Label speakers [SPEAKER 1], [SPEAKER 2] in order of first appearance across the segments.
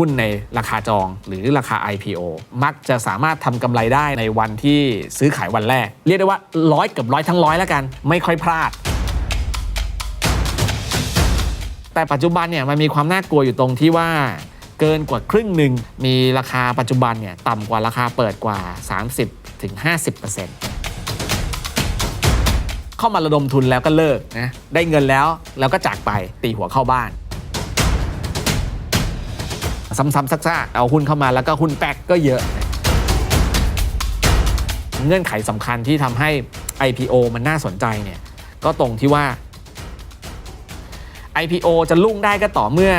[SPEAKER 1] หุ้นในราคาจอง หรือราคา IPO มักจะสามารถทำกำไรได้ในวันที่ซื้อขายวันแรก เรียกได้ว่าร้อยเกือบร้อยทั้งร้อยแล้วกัน ไม่ค่อยพลาดแต่ปัจจุบันเนี่ยมันมีความน่ากลัวอยู่ตรงที่ว่าเกินกว่าครึ่งหนึ่งมีราคาปัจจุบันเนี่ยต่ำกว่าราคาเปิดกว่า 30-50%ถึง50%เข้ามาระดมทุนแล้วก็เลิกนะได้เงินแล้วแล้วก็จากไปตีหัวเข้าบ้าน ซ้ำๆซักๆเอาหุ้นเข้ามาแล้วก็หุ้นแป๊กก็เยอะ เงื่อนไขสำคัญที่ทำให้ IPO มันน่าสนใจเนี่ยก็ตรงที่ว่า IPO จะลุ่งได้ก็ต่อเมื่อ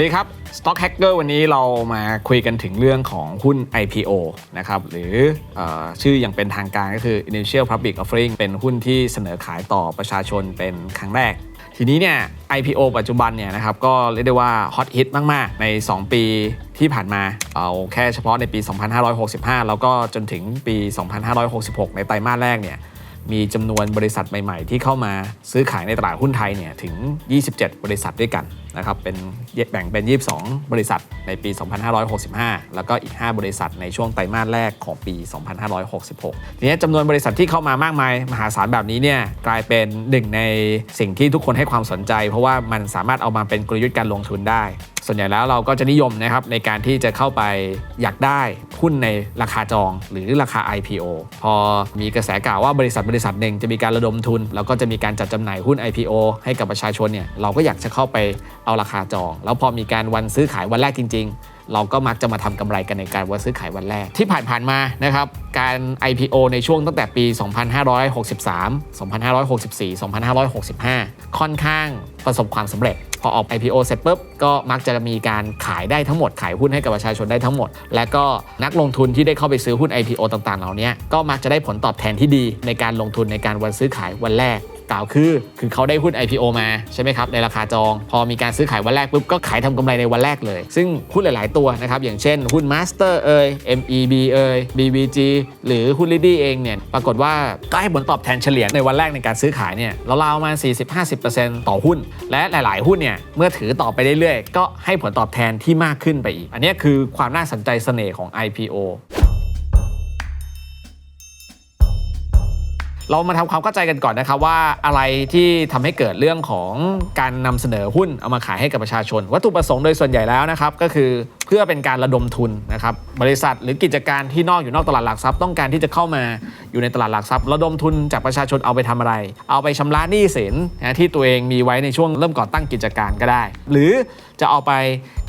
[SPEAKER 1] วัสดีครับ Stock Hacker วันนี้เรามาคุยกันถึงเรื่องของหุ้น IPO นะครับหรือออชื่ออย่างเป็นทางการก็คือ Initial Public Offering เป็นหุ้นที่เสนอขายต่อประชาชนเป็นครั้งแรก ทีนี้เนี่ย IPO ปัจจุบันเนี่ยนะครับก็เรียกได้ว่าฮอตฮิตมาก ๆ ใน 2 ปีที่ผ่านมาเอาแค่เฉพาะในปี 2565 แล้วก็จนถึงปี 2566 ในไตรมาสแรกเนี่ยมีจำนวนบริษัทใหม่ ๆ ที่เข้ามาซื้อขายในตลาดหุ้นไทยเนี่ยถึง 27 บริษัทด้วยกันนะครับเป็นแบ่งเป็น 22 บริษัทในปี 2565 แล้วก็อีก 5 บริษัทในช่วงไตรมาสแรกของปี 2566 ทีนี้จำนวนบริษัทที่เข้ามามากมาย มหาศาลแบบนี้เนี่ยกลายเป็นหนึ่งในสิ่งที่ทุกคนให้ความสนใจ เพราะว่ามันสามารถเอามาเป็นกลยุทธ์การลงทุนได้ ส่วนใหญ่แล้วเราก็จะนิยมนะครับในการที่จะเข้าไปอยากได้หุ้นในราคาจองหรือราคา IPO พอมีกระแสข่าวว่าบริษัทบริษัทหนึ่งจะมีการระดมทุน แล้วก็จะมีการจัดจำหน่ายหุ้น IPO ให้กับประชาชนเนี่ยเราก็อยากจะเข้าไป เอาราคาจอง แล้วพอมีการวันซื้อขายวันแรกจริง ๆ เราก็มักจะมาทำกำไรกันในการวันซื้อขายวันแรก ที่ผ่านๆมานะครับการ IPO ในช่วงตั้งแต่ปี 2563 2564 2565 ค่อนข้างประสบความสำเร็จพอออก IPO เสร็จปุ๊บก็มักจะมีการขายได้ทั้งหมด ขายหุ้นให้กับประชาชนได้ทั้งหมด และก็นักลงทุนที่ได้เข้าไปซื้อหุ้น IPO ต่างๆ เหล่านี้ก็มักจะได้ผลตอบแทนที่ดีในการลงทุนในการวันซื้อขายวันแรก กล่าวคือ คือเขาได้หุ้น IPO มาใช่ไหมครับในราคาจอง พอมีการซื้อขายวันแรกปุ๊บก็ขายทำกำไรในวันแรกเลย ซึ่งหุ้นหลาย ๆ ตัวนะครับอย่างเช่นหุ้น Master เอ่ย MEB เอ่ย BVG หรือหุ้น l i d y เองเนี่ยปรากฏว่าก็ให้ผลตอบแทนเฉลี่ยในวันแรกในการซื้อขายเนี่ยราวๆมา40-50%ต่อหุ้น และหลาย ๆ หุ้นเนี่ยเมื่อถือต่อไปเรื่อย ๆ ก็ให้ผลตอบแทนที่มากขึ้นไปอีก อันนี้คือความน่าสนใจเสน่ห์ของ IPO เรามาทำความเข้าใจกันก่อนนะครับว่าอะไรที่ทำให้เกิดเรื่องของการนำเสนอหุ้นเอามาขายให้กับประชาชน วัตถุประสงค์โดยส่วนใหญ่แล้วนะครับก็คือเพื่อเป็นการระดมทุนนะครับบริษัทหรือกิจการที่นอกอยู่นอกตลาดหลักทรัพย์ต้องการที่จะเข้ามาอยู่ในตลาดหลักทรัพย์ระดมทุนจากประชาชนเอาไปทำอะไร เอาไปชำระหนี้สินนะที่ตัวเองมีไว้ในช่วงเริ่มก่อตั้งกิจการก็ได้ หรือจะเอาไป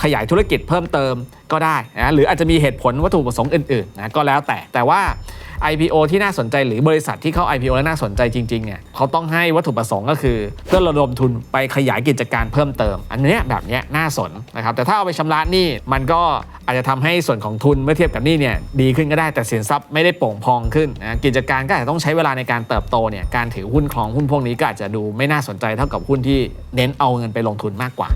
[SPEAKER 1] ขยายธุรกิจเพิ่มเติมก็ได้นะหรืออาจจะมีเหตุผลวัตถุประสงค์อื่นๆนะก็แล้วแต่แต่ว่า IPO ที่น่าสนใจหรือบริษัทที่เข้า IPO แล้วน่าสนใจจริงๆเนี่ยเขาต้องให้วัตถุประสงค์ก็คือ เพื่อระดมทุนไปขยายกิจการเพิ่มเติม อันนี้แบบนี้น่าสนนะครับแต่ถ้าเอาไปชำระหนี้มันก็อาจจะทำให้ส่วนของทุนเมื่อเทียบกับหนี้เนี่ยดีขึ้นก็ได้แต่สินทรัพย์ไม่ได้โป่งพองขึ้นนะกิจการก็อาจจะต้องใช้เวลาในการเติบโตเนี่ยการถือหุ้นครองหุ้นพวกนี้ก็อาจจะดูไม่น่าสนใจเท่ากับหุ้นที่เน้นเอาเงินไปลงทุนมากกว่า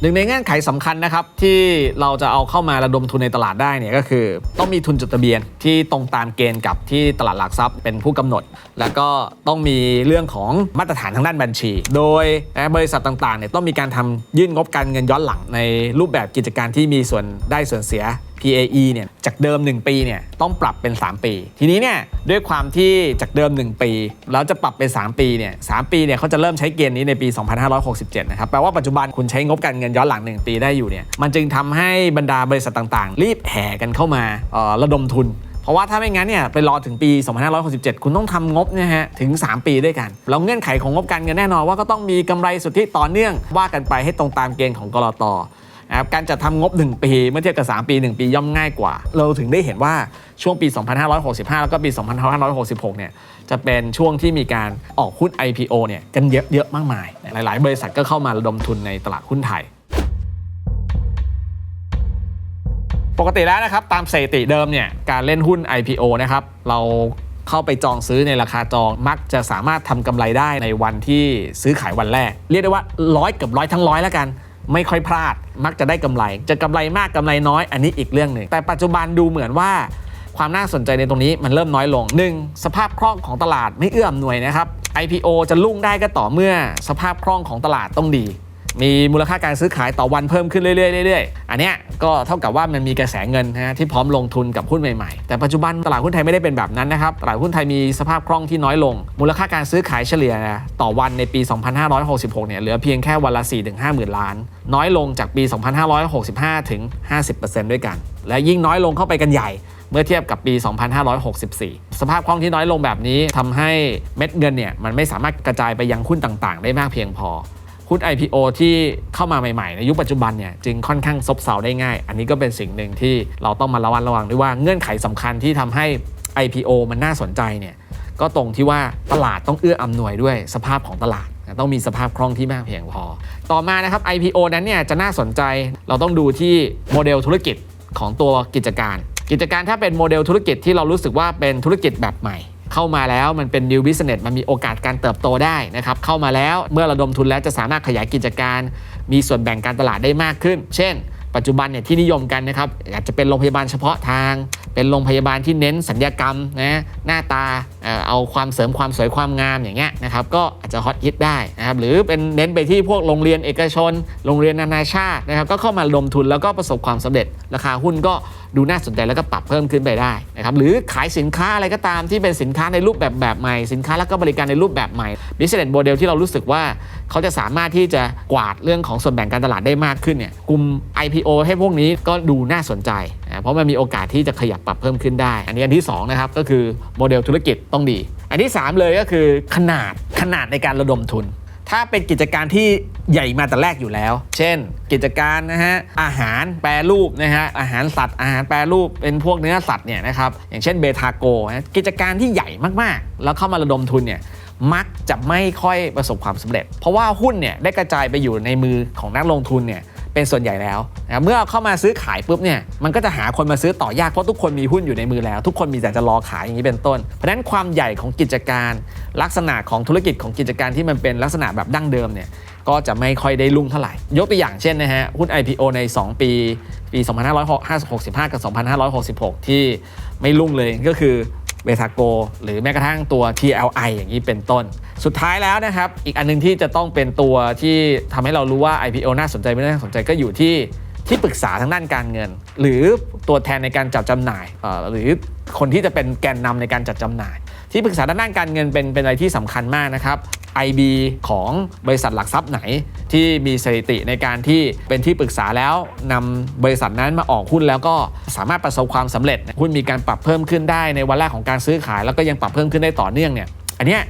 [SPEAKER 1] หนึ่งในเงื่อนไขสำคัญนะครับที่เราจะเอาเข้ามาระดมทุนในตลาดได้เนี่ยก็คือ ต้องมีทุนจดทะเบียนที่ตรงตามเกณฑ์กับที่ตลาดหลักทรัพย์เป็นผู้กำหนด แล้วก็ต้องมีเรื่องของมาตรฐานทางด้านบัญชี โดยบริษัทต่างๆเนี่ยต้องมีการทำยื่นงบการเงินย้อนหลังในรูปแบบกิจการที่มีส่วนได้ส่วนเสีย PAE เนี่ยจากเดิม 1 ปีเนี่ยต้องปรับเป็น 3 ปี ทีนี้เนี่ยด้วยความที่จากเดิม 1 ปี แล้วจะปรับเป็น 3 ปีเนี่ยสปีเนี่ยเขาจะเริ่มใช้เกณฑ์นี้ในปี 2567 นะครับแปลว่าปัจจุบันคุณใช้งบการเงินย้อนหลัง 1 ปีได้อยู่เนี่ยมันจึงทำให้บรรดาบริษัทต่างๆ รีบแห่กันเข้ามาออระดมทุนเพราะว่าถ้าไม่งั้นเนี่ยไปรอถึงปี 2567 คุณต้องทำงบเนี่ยฮะถึง 3 ปีด้วยกันแล้วเงื่อนไขของงบการเงินแน่นอนว่าก็ต้องมีกำไรสุทธิต่อเนื่องว่ากันไปให้ตรงตามเกณฑ์ของกรต นะครับการจัดทำงบ 1 ปีเมื่อเทียบกับ 3 ปี 1 ปีย่อมง่ายกว่า เราถึงได้เห็นว่าช่วงปี 2565 แล้วก็ปี 2566 เนี่ยจะเป็นช่วงที่มีการออกหุ้น IPO เนี่ยกันเยอะๆมากมาย หลาย ๆ บริษัทก็เข้ามาระดมทุนในตลาดหุ้นไทยปกติแล้วนะครับตามสถิติเดิมเนี่ยการเล่นหุ้น IPO นะครับเราเข้าไปจองซื้อในราคาจองมักจะสามารถทำกำไรได้ในวันที่ซื้อขายวันแรก เรียกได้ว่าร้อยเกือบร้อยทั้งร้อยแล้วกัน ไม่ค่อยพลาด มักจะได้กำไร จะกำไรมากกำไรน้อย อันนี้อีกเรื่องหนึ่ง แต่ปัจจุบันดูเหมือนว่าความน่าสนใจในตรงนี้มันเริ่มน้อยลง 1. สภาพคล่องของตลาดไม่เอื้ออำนวยนะครับ IPO จะลุ่งได้ก็ต่อเมื่อสภาพคล่องของตลาดต้องดี มีมูลค่าการซื้อขายต่อวันเพิ่มขึ้นเรื่อยๆเรื่อยๆอันเนี้ยก็เท่ากับว่ามันมีกระแสเงินนะที่พร้อมลงทุนกับหุ้นใหม่ๆ แต่ปัจจุบันตลาดหุ้นไทยไม่ได้เป็นแบบนั้นนะครับ ตลาดหุ้นไทยมีสภาพคล่องที่น้อยลง มูลค่าการซื้อขายเฉลี่ยต่อวันในปี 2566 เนี่ยเหลือเพียงแค่วันละ 4-5 หมื่นล้าน น้อยลงจากปี 2565 ถึง 50%ด้วยกัน และยิ่งน้อยลงเข้าไปกันใหญ่เมื่อเทียบกับปี 2564 สภาพคล่องที่น้อยลงแบบนี้ทำให้เม็ดเงินเนี่ยมันไม่สามารถกระจายไปยังหุ้นต่างๆ ได้มากเพียงพอ หุ้น IPO ที่เข้ามาใหม่ๆ ในยุคปัจจุบันเนี่ยจึงค่อนข้างซบเซาได้ง่าย อันนี้ก็เป็นสิ่งหนึ่งที่เราต้องมาระวังระวังด้วยว่าเงื่อนไขสำคัญที่ทำให้ IPO มันน่าสนใจเนี่ยก็ตรงที่ว่าตลาดต้องเอื้ออำนวยด้วยสภาพของตลาด ต้องมีสภาพคล่องที่มากเพียงพอ ต่อมานะครับ IPO นั้นเนี่ยจะน่าสนใจเราต้องดูที่โมเดลธุรกิจของตัวกิจการ กิจการถ้าเป็นโมเดลธุรกิจที่เรารู้สึกว่าเป็นธุรกิจแบบใหม่ เข้ามาแล้วมันเป็น new business มันมีโอกาสการเติบโตได้นะครับเข้ามาแล้วเมื่อระดมทุนแล้วจะสามารถขยายกิจการ มีส่วนแบ่งการตลาดได้มากขึ้น เช่น ปัจจุบันเนี่ยที่นิยมกันนะครับอาจจะเป็นโรงพยาบาลเฉพาะทาง เป็นโรงพยาบาลที่เน้นสัญญกรรมนะหน้าตาเอาความเสริมความสวยความงามอย่างเงี้ยนะครับก็อาจจะฮอตฮิตได้นะครับหรือเป็นเน้นไปที่พวกโรงเรียนเอกชน โรงเรียนนานาชาตินะครับก็เข้ามาลงทุนแล้วก็ประสบความสำเร็จราคาหุ้นก็ดูน่าสนใจแล้วก็ปรับเพิ่มขึ้นไปได้นะครับหรือขายสินค้าอะไรก็ตามที่เป็นสินค้าในรูปแบบแบบใหม่ สินค้าแล้วก็บริการในรูปแบบใหม่ business model ที่เรารู้สึกว่าเขาจะสามารถที่จะกวาดเรื่องของส่วนแบ่งการตลาดได้มากขึ้นเนี่ยกลุ่ม IPO ให้พวกนี้ก็ดูน่าสนใจ เพราะมันมีโอกาสที่จะขยับปรับเพิ่มขึ้นได้ อันนี้อันที่สองนะครับก็คือโมเดลธุรกิจต้องดี อันที่สามเลยก็คือขนาดขนาดในการระดมทุน ถ้าเป็นกิจการที่ ใหญ่มาแต่แรกอยู่แล้ว เช่น กิจการนะฮะอาหารแปรรูปนะฮะอาหารสัตว์อาหารแปรรูปเป็นพวกเนื้อสัตว์เนี่ยนะครับอย่างเช่นเบทาโกนะกิจการที่ใหญ่มากๆ แล้วเข้ามาระดมทุนเนี่ยมักจะไม่ค่อยประสบความสำเร็จ เพราะว่าหุ้นเนี่ยได้กระจายไปอยู่ในมือของนักลงทุนเนี่ยเป็นส่วนใหญ่แล้วนะครับเมื่อเข้ามาซื้อขายปุ๊บเนี่ยมันก็จะหาคนมาซื้อต่อยากเพราะทุกคนมีหุ้นอยู่ในมือแล้ว ทุกคนมีแต่จะรอขายอย่างนี้เป็นต้น เพราะฉะนั้นความใหญ่ของกิจการ ลักษณะของธุรกิจของกิจการที่มันเป็นลักษณะแบบดั้งเดิมเนี่ย ก็จะไม่ค่อยได้รุ่งเท่าไหร่ ยกตัวอย่างเช่นนะฮะ หุ้น IPO ใน 2 ปี ปี 2565 กับ 2566 ที่ไม่รุ่งเลยก็คือเบทาโกหรือแม้กระทั่งตัว TLI อย่างนี้เป็นต้น สุดท้ายแล้วนะครับ อีกอันหนึงที่จะต้องเป็นตัวที่ทำให้เรารู้ว่า IPO น่าสนใจไม่น่าสนใจก็อยู่ที่ที่ปรึกษาทางด้านการเงิน หรือตัวแทนในการจัดจำหน่ายหรือคนที่จะเป็นแกนนำในการจัดจำหน่าย ที่ปรึกษาด้านด้านการเงินเป็นเป็นอะไรที่สำคัญมากนะครับ IB ของบริษัทหลักทรัพย์ไหนที่มีสถิติในการที่เป็นที่ปรึกษาแล้วนำบริษัทนั้นมาออกหุ้นแล้วก็สามารถประสบความสำเร็จหุ้นมีการปรับเพิ่มขึ้นได้ในวันแรกของการซื้อขาย แล้วก็ยังปรับเพิ่มขึ้นได้ต่อเนื่องเนี่ยอันเนี้ย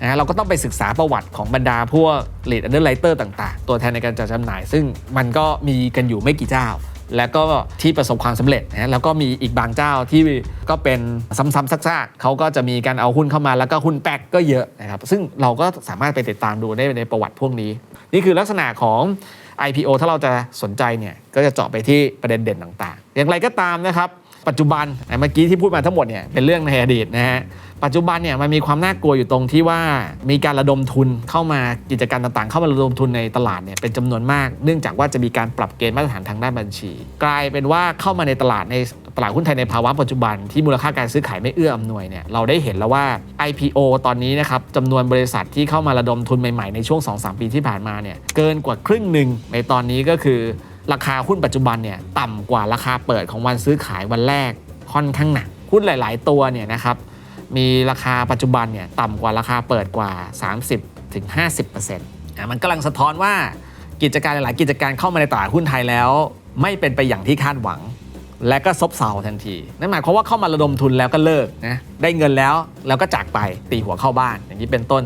[SPEAKER 1] นะฮะเราก็ต้องไปศึกษาประวัติของบรรดาพวก lead underwriter ต่าง ๆ ตัวแทนในการจัดจำหน่าย ซึ่งมันก็มีกันอยู่ไม่กี่เจ้า แล้วก็ที่ประสบความสำเร็จนะแล้วก็มีอีกบางเจ้าที่ก็เป็นซ้ำๆซากๆเขาก็จะมีการเอาหุ้นเข้ามาแล้วก็หุ้นแป๊กก็เยอะนะครับซึ่งเราก็สามารถไปติดตามดูได้ในประวัติพวกนี้ นี่คือลักษณะของ IPO ถ้าเราจะสนใจเนี่ยก็จะเจาะไปที่ประเด็นเด่นต่าง ๆ อย่างไรก็ตามนะครับปัจจุบันเมื่อกี้ที่พูดมาทั้งหมดเนี่ยเป็นเรื่องในอดีตนะฮะ ปัจจุบันเนี่ยมันมีความน่ากลัวอยู่ตรงที่ว่ามีการระดมทุนเข้ามากิจการต่างๆ เข้ามาระดมทุนในตลาดเนี่ยเป็นจำนวนมาก เนื่องจากว่าจะมีการปรับเกณฑ์มาตรฐานทางด้านบัญชี กลายเป็นว่าเข้ามาในตลาดในตลาดหุ้นไทยในภาวะปัจจุบันที่มูลค่าการซื้อขายไม่เอื้ออำนวยเนี่ยเราได้เห็นแล้วว่า IPO ตอนนี้นะครับจำนวนบริษัทที่เข้ามาระดมทุนใหม่ๆในช่วง 2-3 ปีที่ผ่านมาเนี่ยเกินกว่าครึ่งหนึ่งในตอนนี้ก็คือ ราคาหุ้นปัจจุบันเนี่ยต่ำกว่าราคาเปิดของวันซื้อขายวันแรกค่อนข้างหนักหุ้นหลาย ๆ ตัวเนี่ยนะครับ มีราคาปัจจุบันเนี่ยต่ำกว่าราคาเปิดกว่า 30-50%ถึง50%อะมันกำลังสะท้อนว่ากิจการหลายๆกิจการเข้ามาในตลาดหุ้นไทยแล้ว ไม่เป็นไปอย่างที่คาดหวัง และก็ซบเซาทันทีนั่นหมายความว่าเข้ามาระดมทุนแล้วก็เลิกนะได้เงินแล้วแล้วก็จากไปตีหัวเข้าบ้าน อย่างนี้เป็นต้น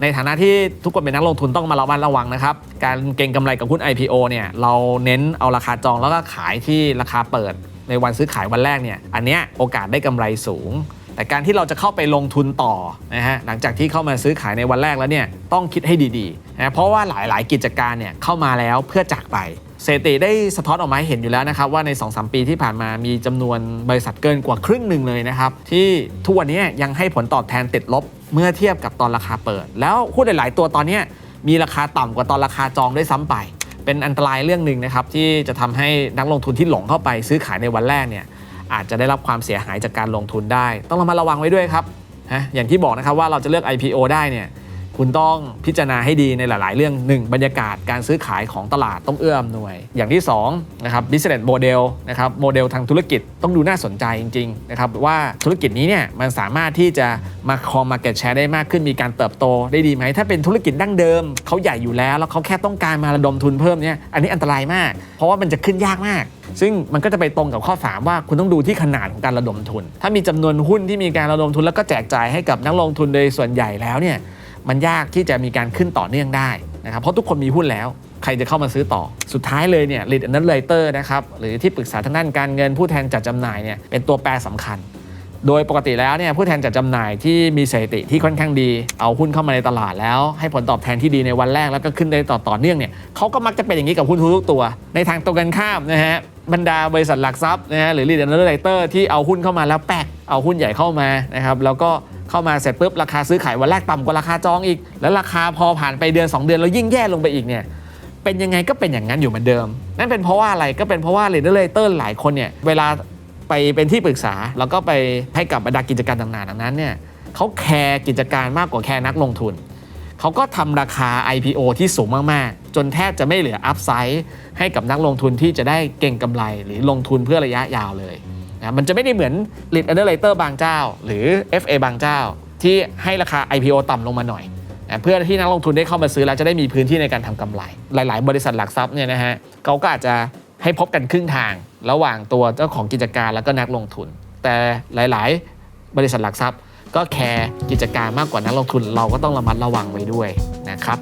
[SPEAKER 1] ในฐานะที่ทุกคนเป็นนักลงทุนต้องมาระมัดระวังนะครับ การเก็งกำไรกับหุ้น IPO เนี่ยเราเน้นเอาราคาจองแล้วก็ขายที่ราคาเปิด ในวันซื้อขายวันแรกเนี่ยอันเนี้ยโอกาสได้กำไรสูง แต่การที่เราจะเข้าไปลงทุนต่อนะฮะหลังจากที่เข้ามาซื้อขายในวันแรกแล้วเนี่ยต้องคิดให้ดีๆนะเพราะว่าหลายๆ กิจการเนี่ยเข้ามาแล้วเพื่อจากไปเศรษฐีได้สะท้อนออกมาให้เห็นอยู่แล้วนะครับ ว่าใน 2-3 ปีที่ผ่านมามีจำนวนบริษัทเกินกว่าครึ่งหนึ่งเลยนะครับ ที่ทุกวันนี้ยังให้ผลตอบแทนติดลบเมื่อเทียบกับตอนราคาเปิด แล้วหุ้นหลาย ๆ ตัวตอนนี้มีราคาต่ำกว่าตอนราคาจองด้วยซ้ำไป เป็นอันตรายเรื่องหนึ่งนะครับที่จะทำให้นักลงทุนที่หลงเข้าไปซื้อขายในวันแรกเนี่ย อาจจะได้รับความเสียหายจากการลงทุนได้ ต้องระมัดระวังไว้ด้วยครับฮะอย่างที่บอกนะครับว่าเราจะเลือก IPO ได้เนี่ย คุณต้องพิจารณาให้ดีในหลาย ๆ เรื่องหนึ่งบรรยากาศการซื้อขายของตลาดต้องเอื้ออำนวย อย่างที่2นะครับ business model นะครับโมเดลทางธุรกิจต้องดูน่าสนใจจริง ๆ นะครับ ว่าธุรกิจนี้เนี่ยมันสามารถที่จะมาครอง market share ได้มากขึ้นมีการเติบโตได้ดีไหม ถ้าเป็นธุรกิจดั้งเดิมเขาใหญ่อยู่แล้ว แล้วเขาแค่ต้องการมาระดมทุนเพิ่มเนี่ยอันนี้อันตรายมาก เพราะว่ามันจะขึ้นยากมากซึ่งมันก็จะไปตรงกับข้อ 3 ว่าคุณต้องดูที่ขนาดของการระดมทุน ถ้ามีจำนวนหุ้นที่มีการระดมทุนแล้วก็แจกจ่ายให้กับนักลงทุนโดยส่วนใหญ่แล้วเนี่ย มันยากที่จะมีการขึ้นต่อเนื่องได้นะครับเพราะทุกคนมีหุ้นแล้ว ใครจะเข้ามาซื้อต่อ สุดท้ายเลยเนี่ย lead analyzer นะครับหรือที่ปรึกษาทางด้านการเงินผู้แทนจัดจำหน่ายเนี่ยเป็นตัวแปรสำคัญ โดยปกติแล้วเนี่ยผู้แทนจัดจำหน่ายที่มีสถิติที่ค่อนข้างดี เอาหุ้นเข้ามาในตลาดแล้ว ให้ผลตอบแทนที่ดีในวันแรกแล้วก็ขึ้นได้ต่อต่อเนื่องเนี่ยเขาก็มักจะเป็นอย่างนี้กับหุ้นทุกตัว ในทางตรงกันข้ามนะฮะบรรดาบริษัทหลักทรัพย์นะฮะหรือ lead analyzer ที่เอาหุ้นเข้ามาแล้วแป๊กเอาหุ้นใหญ่เข้ามานะครับแล้วก็เข้ามาเสร็จปุ๊บราคาซื้อขายวันแรกต่ำกว่าราคาจองอีก แล้วราคาพอผ่านไปเดือน 2 เดือนแล้วยิ่งแย่ลงไปอีกเนี่ยเป็นยังไงก็เป็นอย่างนั้นอยู่เหมือนเดิม นั่นเป็นเพราะว่าอะไรก็เป็นเพราะว่าเรเดอร์เลเตอร์หลายคนเนี่ยเวลา ไปเป็นที่ปรึกษา แล้วก็ไปให้กับบรรดากิจการต่างๆดังนั้นเนี่ยเขาแคร์กิจการมากกว่าแคร์นักลงทุน เขาก็ทำราคา IPO ที่สูงมากๆ จนแทบจะไม่เหลืออัพไซด์ให้กับนักลงทุนที่จะได้เก่งกำไรหรือลงทุนเพื่อระยะยาวเลยนะมันจะไม่ได้เหมือน lead underwriter บางเจ้า หรือ FA บางเจ้า ที่ให้ราคา IPO ต่ำลงมาหน่อยนะเพื่อที่นักลงทุนได้เข้ามาซื้อแล้วจะได้มีพื้นที่ในการทำกำไร หลาย ๆ บริษัทหลักทรัพย์เนี่ยนะฮะเขาก็อาจจะให้พบกันครึ่งทาง ระหว่างตัวเจ้าของกิจการแล้วก็นักลงทุน แต่หลาย ๆ บริษัทหลักทรัพย์ ก็แคร์กิจการมากกว่านักลงทุน เราก็ต้องระมัดระวังไว้ด้วยนะครับ